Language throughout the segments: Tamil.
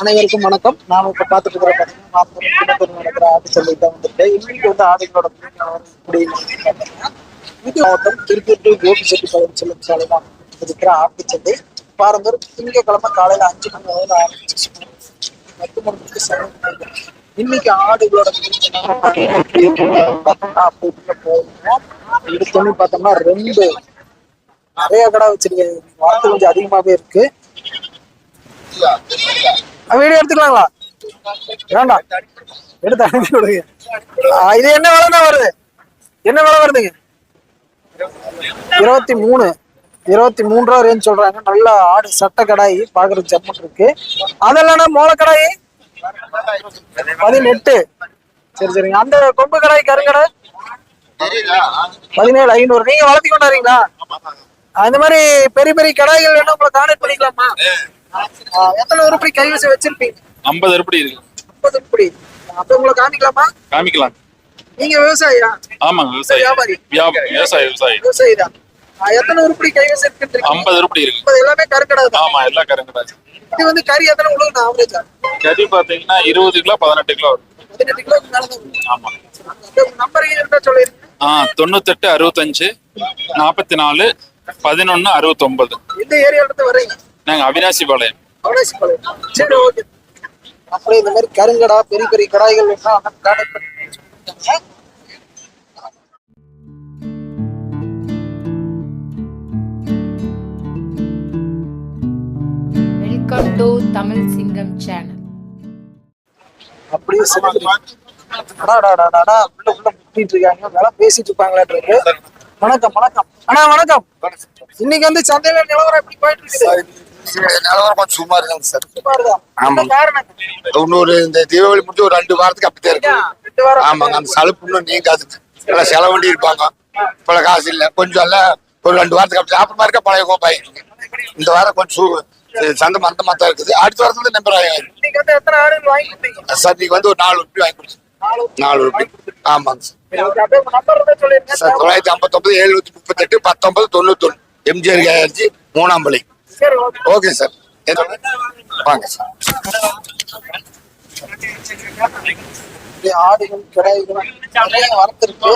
அனைவருக்கும் வணக்கம். நாம இப்ப பாத்துட்டு இருக்கிற பாத்தீங்கன்னா மாத்தூர் நடக்கிற ஆடு சந்தை தான் வந்திருக்கு இன்னைக்கு வந்து ஆடுகளோட இப்படி இது மாவட்டம் திருப்பூர் டு கோபிச்செட்டிப்பாளையம் செல்லும் சாலை இருக்கிற ஆட்டு சந்தை பாருங்க திங்கட்கிழமை காலையில அஞ்சு மணி அளவில் ஆரம்பிச்சு பத்து மணிக்கு சமயம் இன்னைக்கு ஆடுகளோட அப்படியே போகணும் எடுத்தோன்னு பார்த்தோம்னா ரெண்டு. நிறைய கடை வச்சிருக்கேன். வார்த்தை கொஞ்சம் அதிகமாவே இருக்கு. வீடியோ எடுத்துக்கலாங்களா? வேண்டாம். எடுத்து அனுப்பி விடுங்க. இது என்ன விலைண்ணா வருது? என்ன விலை வருதுங்க? இருபத்தி மூணு. இருபத்தி மூணு ரூபா ரேஞ்ச் சொல்றாங்க. நல்ல ஆடு சட்டை கடாயி பாக்குறதுக்கு ஜம்மன் இருக்கு. அதெல்லாம் மோள கடாயி? பதினெட்டு. சரி சரிங்க. அந்த கொம்பு கடாய் கருங்கடை? பதினேழு ஐநூறு. நீங்க வளர்த்தி கொண்டாடுறீங்களா அந்த மாதிரி பெரிய பெரிய கடாய்கள் வேணும் உங்களை கான்டாக்ட் பண்ணிக்கலாமா? எத்தனை உருப்படி கைவசம் வச்சிருப்பீங்க? ஐம்பது எப்படி இருக்கு. முப்பது உருப்படி. அப்ப உங்களை காமிக்கலாமா? காமிக்கலாம். நீங்க விவசாயியா? ஆமாங்க விவசாயி. வியாபாரி. விவசாயி விவசாயி. விவசாயி தான் எத்தனை உருப்படி கைவசம் இருக்குன்றீங்க ஐம்பது எப்படி இருக்கு. முப்பது எல்லாமே கருக்கடை ஆமா எல்லா கருங்கடாச்சு இது வந்து கறி எத்தனை உழுகுனா ஆவரேஜா கறி பாத்தீங்கன்னா இருபது கிலோ பதினெட்டு கிலோ வரும். பதினெட்டு வரும். ஆமா. இந்த நம்பர் இருந்தா சொல்லிருங்க. ஆ தொண்ணூத்தெட்டு அறுபத்தஞ்சு நாற்பத்தி நாலு பதினொன்னு அறுபத்தொன்பது. எந்த ஏரியால இருந்து வர்றீங்க? நாங்க அவினாசி பாளையம் அவனாசி பாளையம் சரி ஓகே. இந்த மாதிரி கருங்கடா பெரிய பெரிய கடாய்கள் வெல்கம் டு தமிழ் சிங்கம் சேனல் அப்படியே பேசிட்டு இருப்பாங்களாட்டு இருக்கு. வணக்கம் வணக்கம். அண்ணா வணக்கம். இன்னைக்கு வந்து சந்தையில நிலவரம் எப்படி போயிட்டு இருக்குது நிலவரம் கொஞ்சம் சும்மா இருக்காங்க சார் காரணம் இன்னொரு இந்த தீபாவளி முடிஞ்சு ஒரு ரெண்டு வாரத்துக்கு அப்படித்தான் இருக்கு. ஆமாங்க அந்த சலுப்பு இன்னும் எல்லாம் செலவு வண்டி இருப்பாங்க. இப்ப காசு இல்ல. கொஞ்சம் இல்ல. ஒரு ரெண்டு வாரத்துக்கு அப்படி அப்புறமா இருக்க? பழைய கோப்பாய் இந்த வாரம் கொஞ்சம் சந்தை மந்த மாத்தா இருக்குது. அடுத்த வாரத்துல நம்பர் கொடுத்தீங்க சார் நீங்க வந்து ஒரு நாலு ரூபாய் வாங்கி கொடுத்து நாலு ரூபாய் ஆமாங்க சார். சார் தொள்ளாயிரத்தி ஐம்பத்தொன்பது எழுநூத்தி முப்பத்தெட்டு பத்தொன்பது தொண்ணூத்தொன்னு. எம்ஜிஆர் கேஆர்ஜி மூணாம் பள்ளி ஓகே. சார். வாங்க சார். ஆடுகள் கிடாய்கள் நிறைய வளர்த்துருக்கு.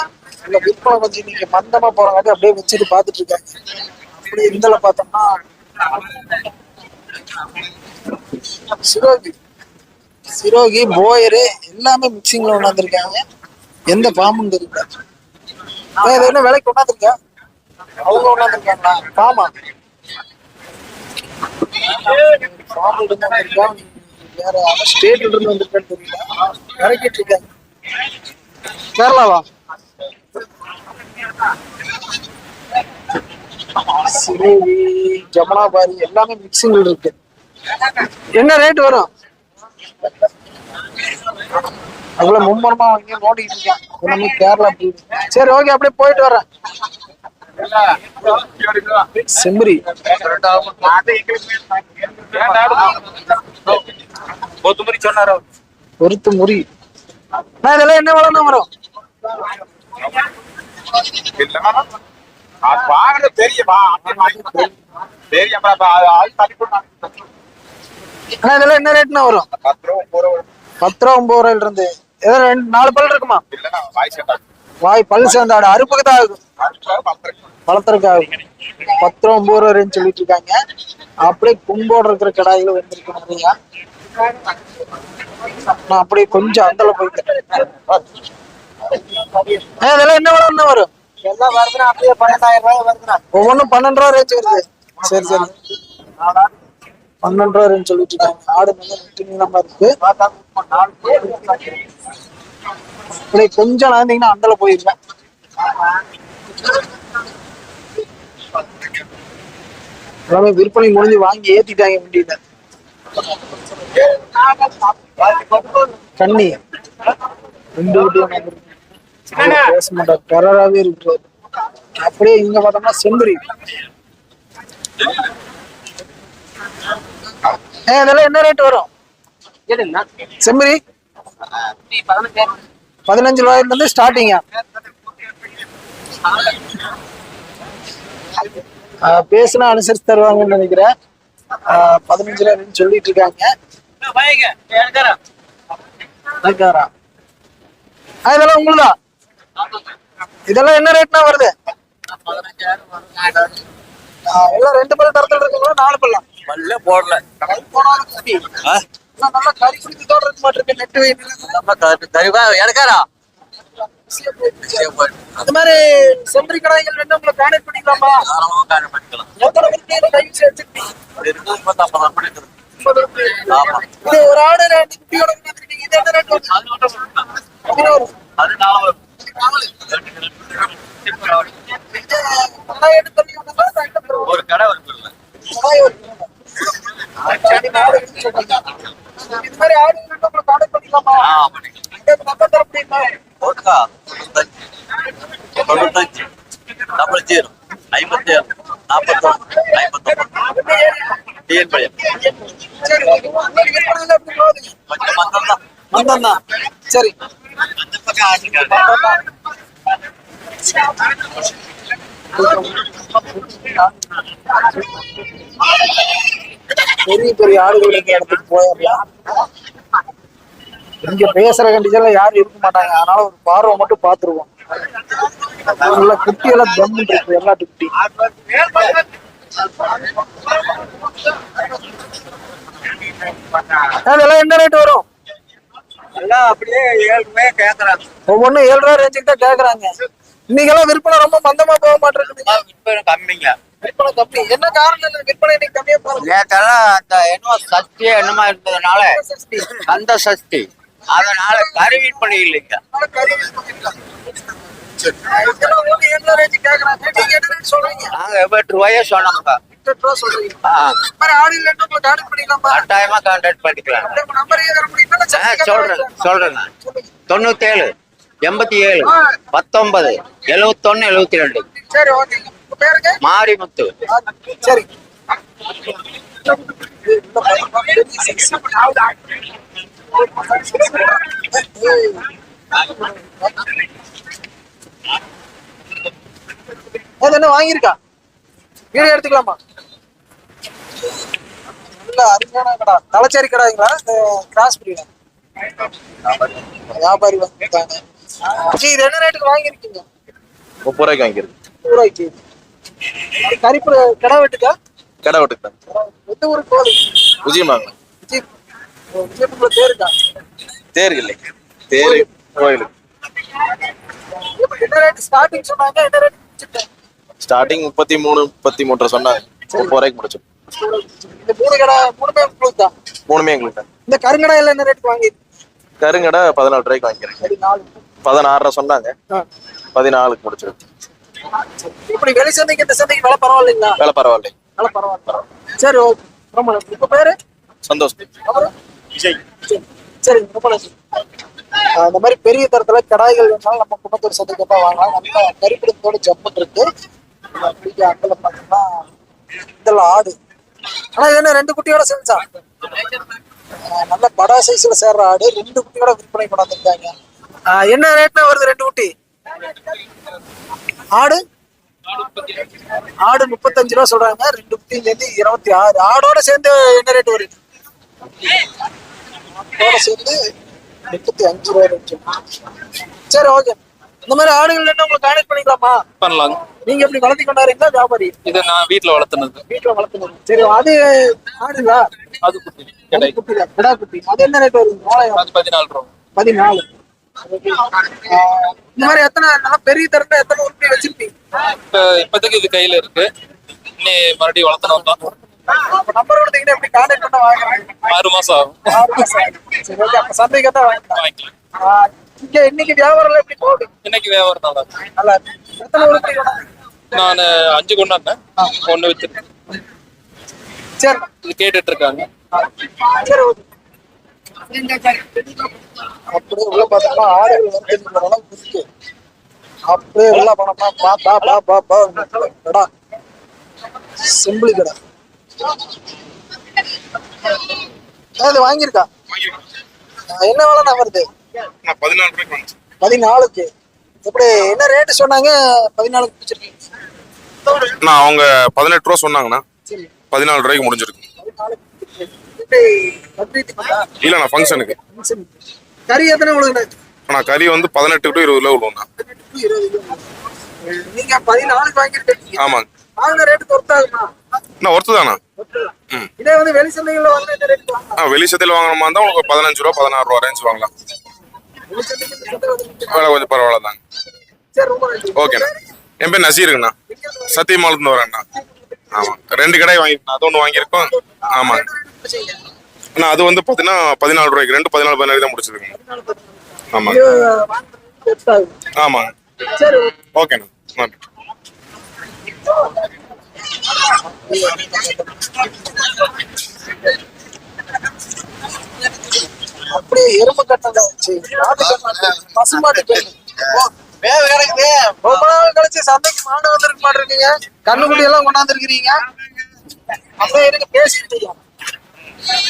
இந்த விற்பனை கொஞ்சம் நீங்க மந்தமா போறங்காட்டி அப்படியே வச்சுட்டு பாத்துட்டு இருக்காங்க. அப்படியே இந்தல பார்த்தோம்னா சிரோகி. சிரோகி போயரு எல்லாமே மிக்சிங்ல கொண்டாந்துருக்காங்க எந்த பாம்பும் தெரியல. என்ன விலைக்கு கொண்டாந்துருக்கா அவங்க கொண்டாந்துருக்காங்களா பாமா. வேற ஸ்டேட்ல இருந்து வந்திருக்கான்னு தெரியல இறக்கிட்டு இருக்காங்க கேரளாவா? சிலேவி ஜமுனாபாரி எல்லாமே மிக்சிங் இருக்கு. என்ன ரேட் வரும்? அவ்வளவு மும்மரமா வாங்கி நோண்டிட்டு இருக்கேன். கேரளா. சரி ஓகே அப்படியே போயிட்டு வரேன். செம்பரி பொறுத்து முறி. இதெல்லாம் என்ன வரும் ஆனா இதெல்லாம் என்ன ரேட்னா வரும்? பத்து ரூபா ஒன்பது ரூபாயில இருந்து ஏதோ ரெண்டு நாலு பல் இருக்குமா? வாய் பல் சேர்ந்தாடு அறுப்புக்கு தான் ஆகும் ஆகும் பத்து ரூபா ஒன்பது ரூபா சொல்லிட்டு இருக்காங்க அப்படியே கும்போடு இருக்கிற கடாய்கள் வந்திருக்கு நிறையா. நான் அப்படியே கொஞ்சம் அந்தல போயிட்டேன் இதெல்லாம் என்ன விலை என்ன வரும்? எல்லாம் வருதுன்னா அப்படியே பன்னெண்டாயிரம் ரூபாய் வருதுன்னா ஒவ்வொன்றும் பன்னெண்டு ரூபா ரேஞ்ச் வருது. சரி சரி. பன்னெண்டு ரூபா ரேஞ்ச் சொல்லிட்டு இருக்காங்க ஆடு நல்லா நீளமா இருக்கு. அப்படியே கொஞ்சம் நடந்தீங்கன்னா அந்தல போயிருவேன். எல்லாமே விற்பனை முடிஞ்சு வாங்கி ஏத்திட்டாங்க வண்டியில. கண்ணி. ரெண்டு பேச மாட்டார் இருக்கிறார் அப்படியே இங்க பார்த்தோம்னா செம்பரி. இதெல்லாம் என்ன ரேட் வரும்? செம்பரி? பதினஞ்சு ரூபாயில இருந்து ஸ்டார்டிங்கா பேசுனா அனுசரிச்சு தருவாங்கன்னு நினைக்கிறேன். பதினஞ்சு ரூபாய்னு சொல்லிட்டு இருக்காங்க. இதெல்லாம் உங்களுதா? இதெல்லாம் என்ன ரேட்னா வருது? எல்லாம் ரெண்டு பல்லு தரத்துல இருக்குங்களா? நாலு பல்லாம் பல்ல போடல. நல்லா கறி குடிக்கத்தோட இருக்க மாட்டிருக்கு நெட்டு நம்ம தருவா எடுக்காரா அந்த மாதிரி செம்பரி கடாய்கள் வேணும் உங்களை கான்டாக்ட் பண்ணிக்கலாமா தாராளமாக காரணம் பண்ணிக்கலாம் எத்தனை பேருக்கு டைம் அப்படி இருக்குது இது ஒரு ஆடு ரெண்டு குட்டியோட கொடுத்துருக்கீங்க இது என்ன ரேட் வருது பதினோரு அது நாலு இது கடாய் எடுத்து தருவீங்களா? ரெண்டு பேரும் ஒரு கடை இருக்குல்ல கடாய் ஒரு கிலோ. சரி, நாலு எடுத்து சொல்றீங்க. இது மாதிரி ஆடு வேணும் உங்களை கான்டாக்ட் பண்ணிக்கலாமா ஆ பண்ணிக்கலாம் இங்க நம்ம தர முடியுமா போட்டுக்கா தொண்ணூத்தஞ்சு தொண்ணூத்தஞ்சு டபுள் ஜீரோ ஐம்பத்தி ஏழு நாற்பத்தொன்று ஐம்பத்தொன்று டிஎன் பையன் சரி உங்களுக்கு விற்பனையில எப்படி போகுது? கொஞ்சம் மந்தம் தான் வந்தோம் தான். சரி அந்த பக்கம் ஆட்டுக்காரு பெரிய பெரிய ஆடுகள் இருக்க இடத்துக்கு போயிடலாம் இங்க பேசுற கண்டிஷன்ல யாரும் இருக்க மாட்டாங்க. அதனால ஒரு பார்வை மட்டும் பாத்துருவோம் நல்லா குட்டி எல்லாம் தம் இருக்கு எல்லா குட்டி. அதெல்லாம் என்ன ரேட் வரும்? எல்லாம் அப்படியே ஏழுமே கேட்கறாங்க ஒவ்வொன்றும் ஏழு ரூபா ரேஞ்சுக்கு தான் கேக்குறாங்க. இன்னைக்கெல்லாம் விற்பனை ரொம்ப மந்தமா போக மாட்டேங்குது விற்பனை கம்மிங்க. விற்பனை கம்மி. என்ன காரணம் விற்பனை இன்னைக்கு கம்மியா போகுது? நேத்தெல்லாம் அந்த என்னமோ சஷ்டி என்னமா இருந்ததுனால அந்த சஷ்டி அதனால கறி விற்பனை இல்லைங்க. நீங்க எட்டு ரூபாயே பண்ணிக்கலாமா கட்டாயமா கான்டாக்ட் பண்ணிக்கலாம் சொல்றேன் சொல்றேங்க தொண்ணூத்தேழு எண்பத்தி ஏழு பத்தொன்பது எழுவத்தொன்னு எழுவத்தி ரெண்டு மாரிமுத்து. சரி. என்ன வாங்கியிருக்கா? வீடியோ எடுத்துக்கலாமா? நல்ல அருமையான கடா தலைச்சேரி கடாங்களா இந்த கிராஸ் பிரீடா வியாபாரி வாங்கியிருக்காங்க சரி, இது என்ன ரேட்டுக்கு வாங்கியிருக்கீங்க? முப்பது ரூபாய்க்கு வாங்கியிருக்கு நூறு ரூபாய்க்கு. கறிப்பு கடை வெட்டுக்கா கடை விட்டுக்கிட்டேன் எந்த ஊருக்கு போகுது? விஜயமாங்க விஜய் தேர் இல்லை தேர் ஸ்டார்டிங் முப்பத்தி மூணு முப்பத்தி மூன்றரை சொன்னாங்க. முப்பது ரூபாய்க்கு முடிச்சோம் மூணு கடை உங்களுக்கு தான் மூணுமே எங்களுக்கு தான். இந்த கருங்கடை எல்லாம் என்ன ரேட் வாங்கி கருங்கடை பதினாலு ரூபாய்க்கு வாங்கிக்கிறேன். பதினாறரை சொன்னாங்க. பதினாலுக்கு முடிச்சிருக்கு இப்படி வெளி சந்தைக்கு இந்த சந்தைக்கு விலை பரவாயில்லைங்களா? வேலை பரவாயில்லை. விலை பரவாயில்ல. சரி ஓகே. ரொம்ப பேரு? சந்தோஷம் விஜய். சரி சரி இந்த மாதிரி பெரிய தரத்துல கடாய்கள் வேணாலும் நம்ம குணத்தூர் சந்தைக்கு வாங்கலாம். நல்ல கருப்பிடத்தோட ஜம்முன் இருக்கு. பிடிக்க அங்கல பார்த்தோம்னா இதெல்லாம் ஆடு. ஆனா இது என்ன ரெண்டு குட்டியோட சேர்ந்தா நல்ல படா சைஸ்ல சேர்ற ஆடு. ரெண்டு குட்டியோட விற்பனை கொண்டாந்துருக்காங்க ஆஹ் என்ன ரேட்ல வருது ரெண்டு குட்டி? ஆடு? ஆடு முப்பத்தஞ்சு ரூபா சொல்றாங்க. ரெண்டு குட்டி சேர்ந்து இருபத்தி ஆறு. ஆடோட சேர்ந்து என்ன ரேட் வருது? முப்பத்தி அஞ்சு ரூபா சரி ஓகே இந்த மாதிரி ஆடுகள் என்ன உங்களுக்கு கான்டெக்ட் பண்ணிக்கலாமா? பண்ணலாங்க நீங்க எப்படி வளர்த்தி கொண்டாடுறீங்களா வியாபாரி? இது நான் வீட்டுல வளர்த்துனது. வீட்டுல வளர்த்துனது. சரி அது ஆடுங்களா? அது குட்டி கிடை. குட்டி கிடா குட்டி. அது என்ன ரேட் வருது அது பதினாலு ரூபா. பதினாலு. இந்த மாதிரி எத்தனை நல்லா பெரிய தரத்துல எத்தனை உருப்படி வச்சிருப்பீங்க இப்ப இப்போதைக்கு இது கையில இருக்கு. இன்னி மறுபடியும் வளர்த்தணும் தான். நம்பர் கொடுத்தீங்கன்னா எப்படி கான்டாக்ட் பண்ண வாங்குறேன் ஆறு மாசம் ஆகும். சரி ஓகே அப்ப சந்தைக்கு தான் வாங்கிக்கலாம். வாங்கிக்கலாம். ஆஹ் இங்க இன்னைக்கு வியாபாரம் எப்படி போகுது? இன்னைக்கு வியாபாரம் நல்லா இருக்கு. நல்லா இருக்கு. எத்தனை நான் அஞ்சு கொண்டாந்தேன் வித்துருக்கேன் சரி. இது கேட்டுட்டு இருக்காங்க சரி ஓகே. அப்படியே உள்ள பார்த்தோம்னா ஆடுகள் வந்து அளவுக்கு அப்படியே உள்ள போனோம்னா பா பா பா பா பா கடா சிம்பிளி கடை. அது வாங்கியிருக்கா? என்ன வேலை நான் வருது? நான் பதினாலு ரூபாய்க்கு பதினாலுக்கு. எப்படி என்ன ரேட்டு சொன்னாங்க? பதினாலுக்கு பிடிச்சிருக்கீங்க நான் அவங்க பதினெட்டு ரூபா சொன்னாங்கண்ணா. பதினாலு ரூபாய்க்கு முடிஞ்சிருக்கு. பக்ரீத்துக்குங்களா? இல்லண்ணா ஃபங்க்ஷனுக்கு. கறி எத்தனை உழுகுண்ணே ஆனால் கறி வந்து பதினெட்டு டு இருபது கிலோ கிலோ. நீங்க பதினாலுக்கு வாங்கிருக்கீங்க ஆமாங்க. வாங்கின ரேட்டு பொறுத்தாகுமா? அண்ணா ஒர்த்து தானா ம். இதே வந்து வெளி வெளிச்சத்தில் வாங்கணுமா இருந்தால் உங்களுக்கு பதினஞ்சு ரூபா பதினாறு ரூபா ரேஞ்ச் வாங்கலாம். வெளி வேலை கொஞ்சம் பரவாயில்ல தாங்க ஓகேண்ணா என் பேர் நசீருங்கண்ணா. சத்தியமாலத்துலேருந்து வரேன்ண்ணா ஆமாம் ரெண்டு கடை வாங்கிருக்கேன். அது ஒன்று வாங்கியிருக்கோம். ஆமாங்க அண்ணா அது வந்து பார்த்தீங்கன்னா பதினாலு ரூபாய்க்கு ரெண்டு பதினாலு பதினாறு தான் முடிச்சிருக்குங்க. ஆமாங்க. ஆமாங்க. சரி ஓகேண்ணா நன்றி. அப்படியே எறும்பு கட்டணத்தை வச்சு பசுமாட்டு. ரொம்ப நாள் கழிச்சு சந்தைக்கு மாடு வந்திருக்க மாட்டிருக்கீங்க கண்ணுக்குட்டி எல்லாம் கொண்டாந்துருக்கிறீங்க. அப்படியே இருங்க பேசிட்டு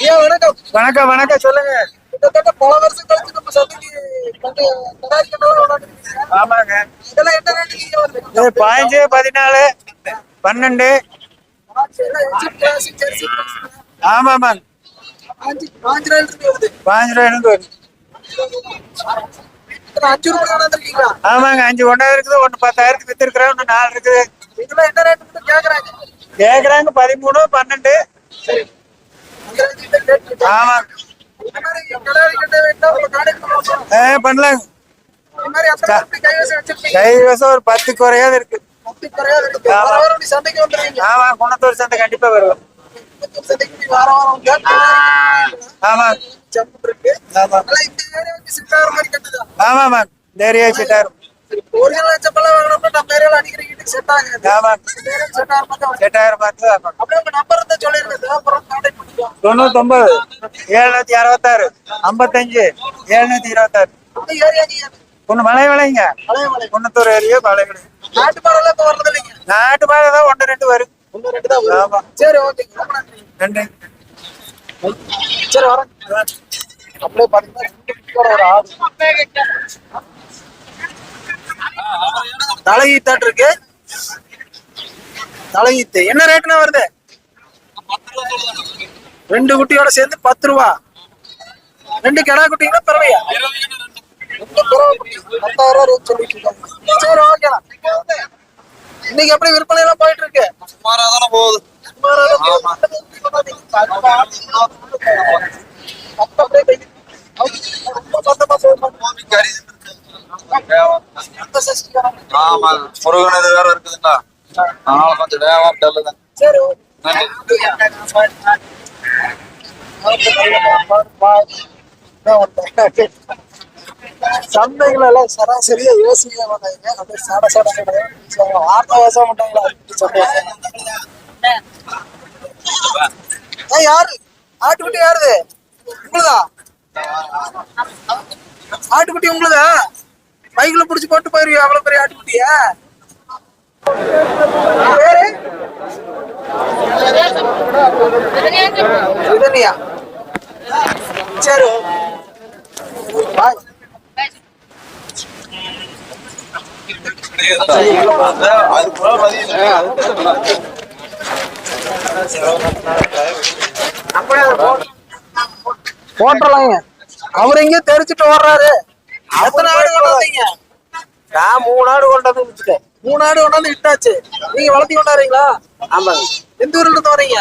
ஐயா வணக்கம். வணக்கம் வணக்கம் சொல்லுங்க. கிட்டத்தட்ட பல வருஷம் கழிச்சு நம்ம சந்தைக்கு ஆமாங்க. பதினாலு பன்னெண்டு ஆமா பாஞ்சு பாஞ்சு வருது அஞ்சு ரூபாய் ஆமாங்க அஞ்சு ஒன்றா இருக்குது ஒன்று பத்தாயிரத்துக்கு வித்துருக்குறேன் ஒன்று நாலு இருக்குது. இதெல்லாம் என்ன ரேட்டு கேக்குறாங்க கேட்குறாங்க பதிமூணு பன்னெண்டு. ஆமாங்க இந்த மாதிரி பண்ணலாங்க. கைவசம் கைவசம் ஒரு பத்து குறையாவது இருக்கு. ஆமா குணத்தூர் சந்தை கண்டிப்பா வருவோம் ஆமா ஆனா இந்த ஏரியா செட் ஆகாது ஆமாங்க செட் ஆக மாட்டோம் எட்டாயிரம் பார்த்து ஆமாங்க அப்படியே உங்க நம்பர் இருந்தா சொல்லிருங்க தேவைப்படும் கான்டாக்ட் பண்ணிக்கலாம் தொண்ணூத்தொன்பது எழுநூத்தி அறுபத்தாறு ஐம்பத்தஞ்சு எழுநூத்தி இருபத்தாறு ஒன்று மலை விளைங்க. குன்னத்தூர் ஏரியா மலை விளை நாட்டு மாடெல்லாம் இப்ப வர்றது இல்லைங்க நாட்டு மாடு தான் ஒன்று ரெண்டு வரும். ஒன்று ரெண்டு தான் வரும். ஆமா. சரி ஓகே ரொம்ப நன்றி. நன்றி. சரி வரேன் அப்படியே பாத்தீங்கன்னா குட்டியோட ஒரு ஆடு தலையீத்தாட்டு இருக்கு. தலையீத்து. என்ன ரேட்னா வருது? ரெண்டு குட்டியோட சேர்ந்து பத்து ரூபா. ரெண்டு கிடா குட்டிங்களா பறவையா ரெண்டு பறவை குட்டி பத்தாயிரம் ரூபா ரேட் சொல்லிட்டு இருக்காங்க. சரி ஓகேண்ணா இன்னைக்கு எப்படி விற்பனை எல்லாம் போயிட்டு இருக்கு சுமாராக தானே போகுது ஆமா முருகன் இது வேற இருக்குதுங்களா? அதனால கொஞ்சம் வேகம் டல்லுதான் சரி சந்தைகள் எல்லாம் சராசரியா யோசிக்க மாட்டாங்க. அப்படியே சாட சாட சட ஆட்ட வாசம் மாட்டாங்களா? சொல்றாங்க. ஏய், யாரு? ஆட்டுக்குட்டி யாருது? உங்களுதா? ஆட்டுக்குட்டி உங்களுதா? பைக்ல புடிச்சு போட்டு போயிருவீங்க அவ்வளவு பெரிய ஆட்டுக்குட்டியா? பேரு? சரி பாய் போட்டுறலாங்க. அவர் எங்கேயோ தெரிச்சுட்டு வர்றாரு. எத்தனை ஆடு கொண்டாந்தீங்க நான் மூணு ஆடு கொண்டாந்து வச்சுட்டேன் மூணு ஆடு கொண்டாந்து விட்டாச்சு நீங்க வளர்த்தி கொண்டாடுறீங்களா ஆமாங்க. எந்த ஊர்ல இருந்து வரீங்க?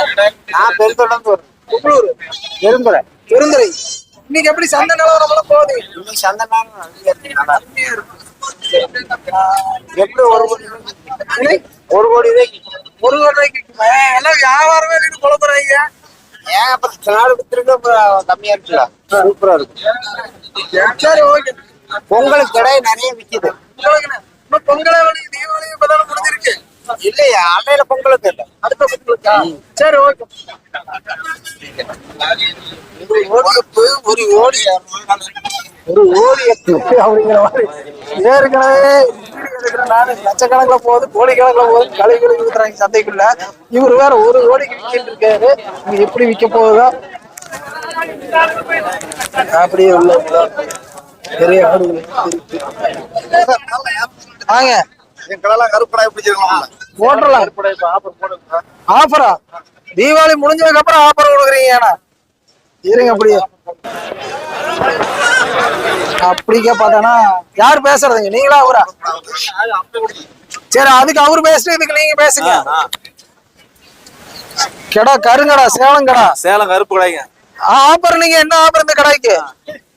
நான் பெருந்தொடர்ந்து வரேன். உங்களூர் எறும்புரை பெருந்துறை இன்னைக்கு எப்படி சந்தை நிலவரம் போகுது? இன்னைக்கு சந்தை இருக்கு. நல்லா இருக்கு. எப்படி ஒரு கோடி ஒரு கோடி ரூபாய்க்கு ஒரு கோடி ரூபாய்க்கு? எல்லாம் வியாபாரமே இல்லைன்னு குழப்பறாங்க. ஏன் அப்புறம் நாடு வித்துருக்கு கம்மியா இருக்குல்ல? சூப்பரா இருக்கு. சரி ஓகே. பொங்கலுக்கு கடை நிறைய இன்னும் பொங்கலே தீபாவளி இப்பதானே முடிஞ்சிருக்கு? இல்லையா? அன்னையில பொங்கலுக்கு இல்லை. அடுத்த பொங்கலுக்கா? சரி ஓகே. ஒரு ஓடி. ஒரு ஓடியப்பு அப்படிங்கிற மாதிரி. ஏற்கனவே நானு லட்சக்கணக்கில் போகுது கோடி கணக்கில் போகுது களை களை ஊத்துறாங்க சந்தைக்குள்ள. இவர் வேற ஒரு ஓடிக்கு விக்கிட்டு இருக்காரு. இது எப்படி விற்க போகுதோ? அப்படியே உள்ள பெரிய. வாங்க. எங்களெல்லாம் கருப்படாய் பிடிச்சிருக்கலாம் போட்டுடலாம் ஆஃபரா தீபாவளி முடிஞ்சதுக்கு அப்புறம் ஆஃபர் கொடுக்குறீங்க ஏன்னா இருங்க அப்படியே. அப்படிக்கா பார்த்தானா யார் பேசுறதுங்க? நீங்களா அவரா? சரி அதுக்கு அவர் பேசுறது இதுக்கு நீங்க பேசுங்க. கடா கருங்கடா சேலங்கடா சேலம் கருப்பு கடைங்க. ஆப்பர் நீங்க என்ன ஆப்பர் இந்த கடைக்கு?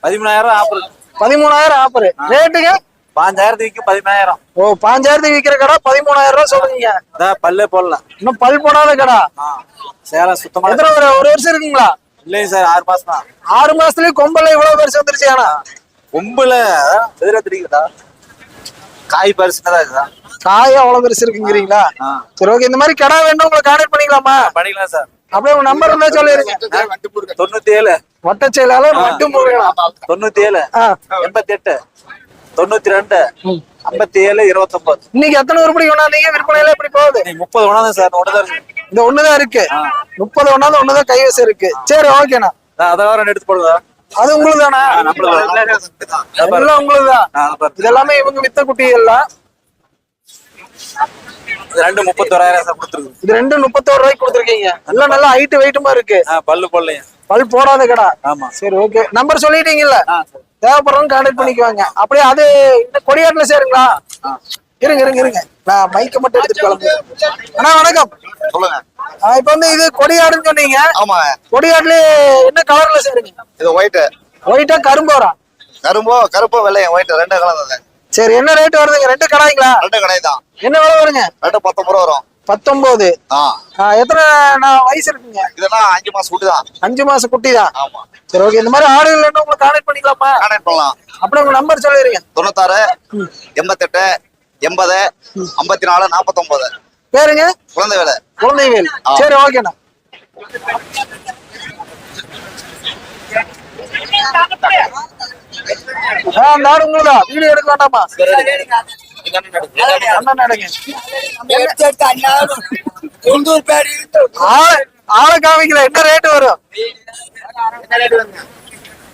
பதிமூணாயிரம் ஆஃபர் பதிமூணாயிரம் ஆப்பர் ரேட்டுங்க பாஞ்சாயிரத்துக்கு பதினாயிரம் ஓ பாஞ்சாயிரத்துக்கு விக்கிற கடை பதிமூணாயிரம் ரூபாய் சொல்றீங்க. அதான் பல்லே போடலாம் இன்னும் பல் போடாத கடை. சேலம் சுத்தமான எத்தனை ஒரு ஒரு வருஷம் இருக்குங்களா? இல்லைங்க சார் ஆறு மாசம் தான். ஆறு மாசத்துலயே கொம்பல்ல இவ்வளவு பெருசு வந்துருச்சு ஆனா. கொம்புல எதிர தெரியுதா? காய் பரிசுனதா இருக்குதா? காய் அவ்வளவு பெருசு இருக்குங்கிறீங்களா. சரி ஓகே இந்த மாதிரி கடை வேணும் உங்களை கான்டாக்ட் பண்ணிக்கலாமா? பண்ணிக்கலாம் சார். அப்படியே உங்க நம்பர் இருந்தா சொல்லிருங்க தொண்ணூத்தி ஏழு வட்ட செயலாளர் தொண்ணூத்தி ஏழு. எண்பத்தி எட்டு தொண்ணூத்தி ரெண்டு. ஐம்பத்தி ஏழு இருபத்தொன்பது இன்னைக்கு எத்தனை உருப்படி கொண்டாந்தீங்க விற்பனையில எப்படி போகுது. முப்பது ஒண்ணாதான் சார் ஒண்ணுதான் இந்த ஒண்ணுதான் இருக்கு. முப்பது ஒண்ணாவது ஒண்ணுதான் கைவசம் இருக்கு. சரி ஓகேண்ணா அதை வேற எடுத்து போடுதா அது உங்களுக்கு தானா எல்லாம் உங்களுக்கு தான் இதெல்லாமே இவங்க வித்த குட்டி எல்லாம் ரெண்டு முப்பத்தோராயிரம் சார் கொடுத்துருக்கு இது ரெண்டு முப்பத்தோரு ரூபாய்க்கு கொடுத்துருக்கீங்க. எல்லாம் நல்லா ஹைட் வெயிட்டுமா இருக்கு. பல்லு போடலைங்க பல் போடாத கடை. ஆமா. சரி ஓகே நம்பர் சொல்லிட்டீங்கல்ல? தேவைப்படுறவங்க கான்டாக்ட் பண்ணிக்குவாங்க. அப்படியே அது இந்த கொடியாட்டுல சேருங்களா? இருங்க இருங்க இருங்க. நான் மைக்க மட்டும் எடுத்துட்டு கிளம்பு அண்ணா வணக்கம். சொல்லுங்க. இப்ப வந்து இது கொடியாடுன்னு சொன்னீங்க. ஆமா. கொடியாட்டுல என்ன கலர்ல சேருங்க? இது ஒயிட் ஒயிட்டா கரும்போரா கரும்போ கருப்போ வெள்ளையும் ஒயிட் ரெண்டு கலந்தது சரி என்ன ரேட் வருதுங்க? ரெண்டு கடாய்ங்களா? ரெண்டு கடை தான். என்ன விலை வருங்க? ரெண்டு பத்தொன்பது ரூபா வரும். பத்தொன்பது. எத்தனை நான் வயசு இருக்குங்க? இதெல்லாம் அஞ்சு மாசம் குட்டி தான் அஞ்சு மாசம் குட்டி தான் ஆமா. சரி ஓகே இந்த மாதிரி ஆடுகள் வேணும் உங்களை கான்டாக்ட் பண்ணிக்கலாமா? கான்டாக்ட் பண்ணலாம். அப்படியே உங்க நம்பர் சொல்லிடுங்க. தொண்ணூத்தாறு எண்பத்தெட்டு எண்பது ஐம்பத்தி நாலு நாற்பத்தொன்பது பேருங்க? குழந்தை வேலை. குழந்தைவேல் ஆ. சரி ஓகேண்ணா அந்த ஆடு உங்களுதா? வீடியோ எடுக்க வேண்டாமா? ஆளை காமிக்கல என்ன ரேட் வரும்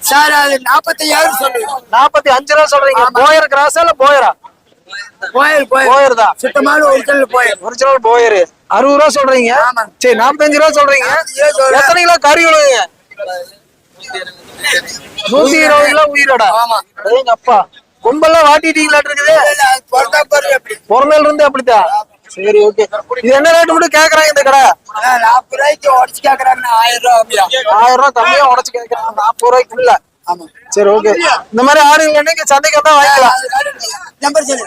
சார் அது நாற்பத்தையாயிரம் சொல்லுங்க. நாற்பத்தி அஞ்சு ரூபா சொல்றீங்க போயர் கிராஸா இல்ல போயரா? கோயில் போயர். தான். சுத்தமான ஒரிஜினல் கோயில் ஒரிஜினல் போயர். அறுபது ரூபா சொல்றீங்க? சரி நாற்பத்தஞ்சு ரூபா சொல்றீங்க. எத்தனை கிலோ கறி விழுவுங்க நூத்தி இருபது கிலோ உயிரோட. எங்க அப்பா கொம்பெல்லாம் வாட்டிட்டீங்களாட்டு இருக்குது. பிறந்தல இருந்து அப்படித்தான் சரி ஓகே இது என்ன ரேட் மட்டும் கேக்குறாங்க இந்த கடை? நாற்பது ரூபாய்க்கு உடச்சு கேக்குறாங்க ஆயிரம் ரூபா அப்படியா? ஆயிரம் ரூபாய் கம்மியா உடச்சு கேக்குறாங்க. நாற்பது ரூபாய்க்குள்ள ஆமா. சரி ஓகே இந்த மாதிரி ஆடுங்க என்னைக்கு சந்தைக்கு வந்தா வாங்கிக்கலாம். நம்பர் சொல்லு.